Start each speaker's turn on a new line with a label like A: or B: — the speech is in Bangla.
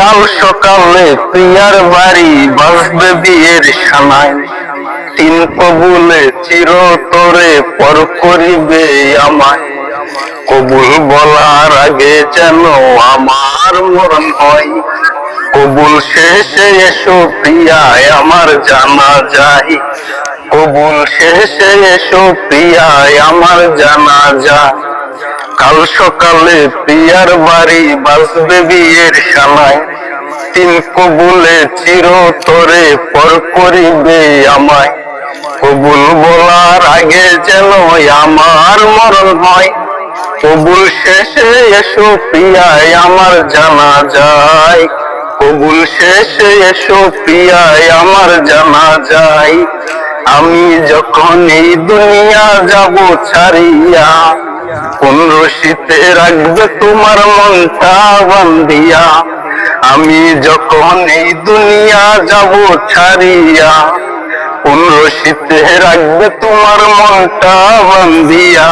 A: কাল সকালে প্রিয়ার বাড়ি বাজবে বিয়ের সানায়। তিন কবুলে চিরতরে পর করিবে আমায়। কবুল বলার আগে যেন আমার মরণ হয়। কবুল শেষে এসো প্রিয়ায়, আমার জানা যায়। কবুল শেষে এসো প্রিয়ায়, আমার জানা যায়। কাল সকালে প্রিয়ার বাড়ি বাজবে বিয়ের সানায় তিন কবুলে চিরতরে পর করিবে আমায়। কবুল বলার আগে যেন আমার মরণ হয়। কবুল শেষে এসো প্রিয়ায়, আমার জানা যায়। কবুল শেষে এসো প্রিয়ায়, আমার জানা যায়। আমি যখন এই দুনিয়া যাব ছাড়িয়া কোন রশিতে রাখবে তোমার মনটা বান্ধিয়া? আমি যখন এই দুনিয়া যাব ছাড়িয়া, কোন রশিতে রাখবে তোমার মনটা বান্ধিয়া?